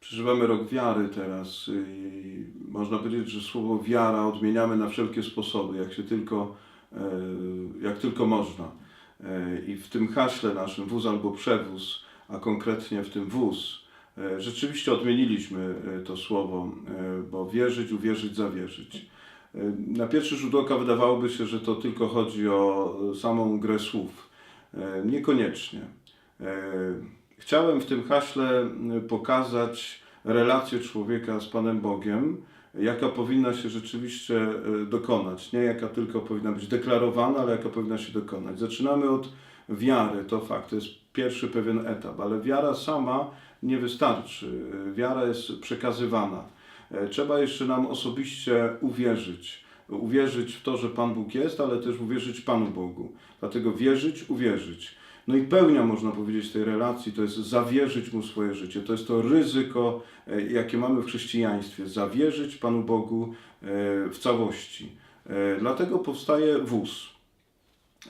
Przeżywamy rok wiary teraz i można powiedzieć, że słowo wiara odmieniamy na wszelkie sposoby, jak się tylko, e, jak tylko można. E, I w tym haśle naszym wóz albo przewóz, a konkretnie w tym wóz, e, rzeczywiście odmieniliśmy to słowo, bo wierzyć, uwierzyć, zawierzyć. Na pierwszy rzut oka wydawałoby się, że to tylko chodzi o samą grę słów. Niekoniecznie. Chciałem w tym haśle pokazać relację człowieka z Panem Bogiem, jaka powinna się rzeczywiście e, dokonać. Nie jaka tylko powinna być deklarowana, ale jaka powinna się dokonać. Zaczynamy od wiary, to fakt, to jest pierwszy pewien etap, ale wiara sama nie wystarczy. Wiara jest przekazywana. E, Trzeba jeszcze nam osobiście uwierzyć. Uwierzyć w to, że Pan Bóg jest, ale też uwierzyć Panu Bogu. Dlatego wierzyć, uwierzyć. No i pełnia, można powiedzieć, tej relacji to jest zawierzyć Mu swoje życie. To jest to ryzyko, e, jakie mamy w chrześcijaństwie. Zawierzyć Panu Bogu e, w całości. E, Dlatego powstaje wóz.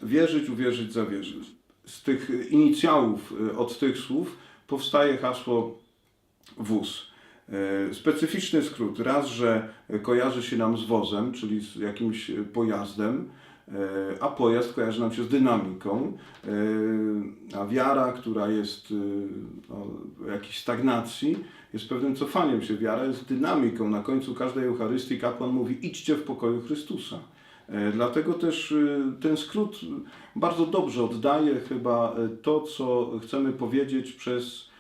Wierzyć, uwierzyć, zawierzyć. Z tych inicjałów, od tych słów powstaje hasło wóz. E, Specyficzny skrót. Raz, że kojarzy się nam z wozem, czyli z jakimś pojazdem, e, a pojazd kojarzy nam się z dynamiką, e, a wiara, która jest e, no, w jakiejś stagnacji, jest pewnym cofaniem się. Wiara jest dynamiką. Na końcu każdej Eucharystii kapłan mówi: idźcie w pokoju Chrystusa. E, Dlatego też e, ten skrót bardzo dobrze oddaje chyba e, to, co chcemy powiedzieć przez e,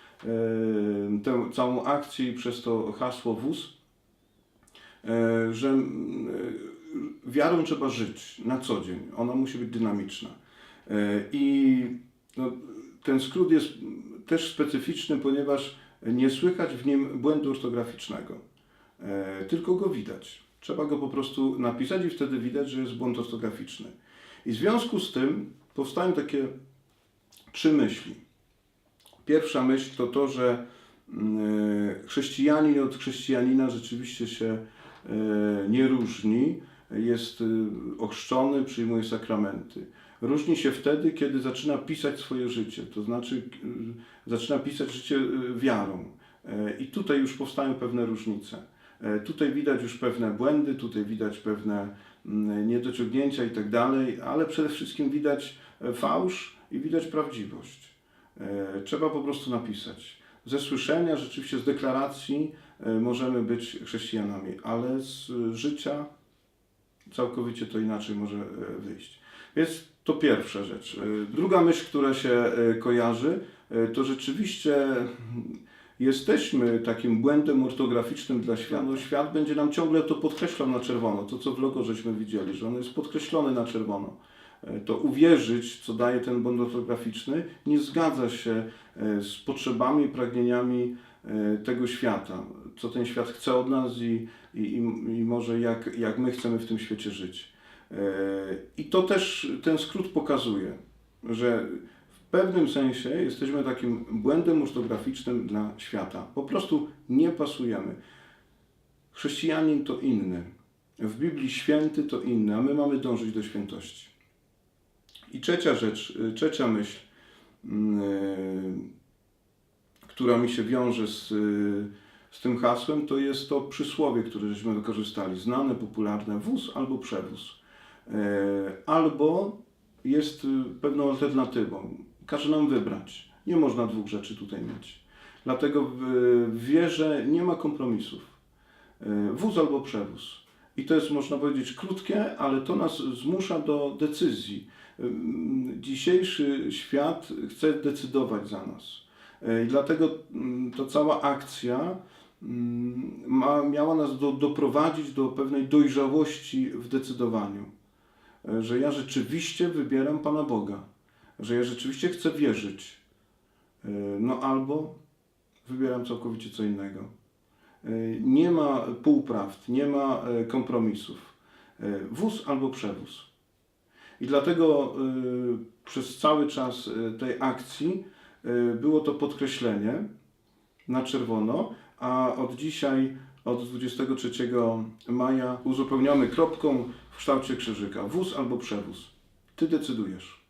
tę całą akcję i przez to hasło wóz, e, że e, wiarą trzeba żyć na co dzień. Ona musi być dynamiczna. E, I no, ten skrót jest też specyficzny, ponieważ nie słychać w nim błędu ortograficznego, tylko go widać. Trzeba go po prostu napisać i wtedy widać, że jest błąd ortograficzny. I w związku z tym powstają takie trzy myśli. Pierwsza myśl to to, że mm, chrześcijanin od chrześcijanina rzeczywiście się e, nie różni, jest e, ochrzczony, przyjmuje sakramenty. Różni się wtedy, kiedy zaczyna pisać swoje życie, to znaczy e, zaczyna pisać życie e, wiarą. E, I tutaj już powstają pewne różnice. E, Tutaj widać już pewne błędy, tutaj widać pewne mm, niedociągnięcia i tak dalej, ale przede wszystkim widać e, fałsz i widać prawdziwość. E, Trzeba po prostu napisać. Ze słyszenia, rzeczywiście z deklaracji e, możemy być chrześcijanami, ale z e, życia całkowicie to inaczej może wyjść. Więc to pierwsza rzecz. Druga myśl, która się kojarzy, to rzeczywiście mm, jesteśmy takim błędem ortograficznym dla świata. No, świat będzie nam ciągle to podkreślał na czerwono, to co w logo żeśmy widzieli, że on jest podkreślony na czerwono. E, To uwierzyć, co daje ten błąd ortograficzny, nie zgadza się e, z potrzebami pragnieniami e, tego świata, co ten świat chce od nas i, i, i może jak, jak my chcemy w tym świecie żyć. I to też ten skrót pokazuje, że w pewnym sensie jesteśmy takim błędem ortograficznym dla świata. Po prostu nie pasujemy. Chrześcijanin to inny. W Biblii święty to inny, a my mamy dążyć do świętości. I trzecia rzecz, y, trzecia myśl, mm, y, która mi się wiąże z, y, z tym hasłem, to jest to przysłowie, które żeśmy wykorzystali. Znane, popularne, wóz albo przewóz. E, Albo jest pewną alternatywą. Każe nam wybrać. Nie można dwóch rzeczy tutaj mieć. Dlatego w, w wierze nie ma kompromisów. E, Wóz albo przewóz. I to jest, można powiedzieć, krótkie, ale to nas zmusza do decyzji. Ym, Dzisiejszy świat chce decydować za nas. E, I dlatego mm, to cała akcja mm, ma, miała nas do, doprowadzić do pewnej dojrzałości w decydowaniu. E, Że ja rzeczywiście wybieram Pana Boga. Że ja rzeczywiście chcę wierzyć. E, No albo wybieram całkowicie co innego. E, Nie ma półprawd, nie ma e, kompromisów. E, Wóz albo przewóz. I dlatego przez cały czas tej akcji było to podkreślenie na czerwono, a od dzisiaj, od 23 maja uzupełniamy kropką w kształcie krzyżyka. Wóz albo przewóz. Ty decydujesz.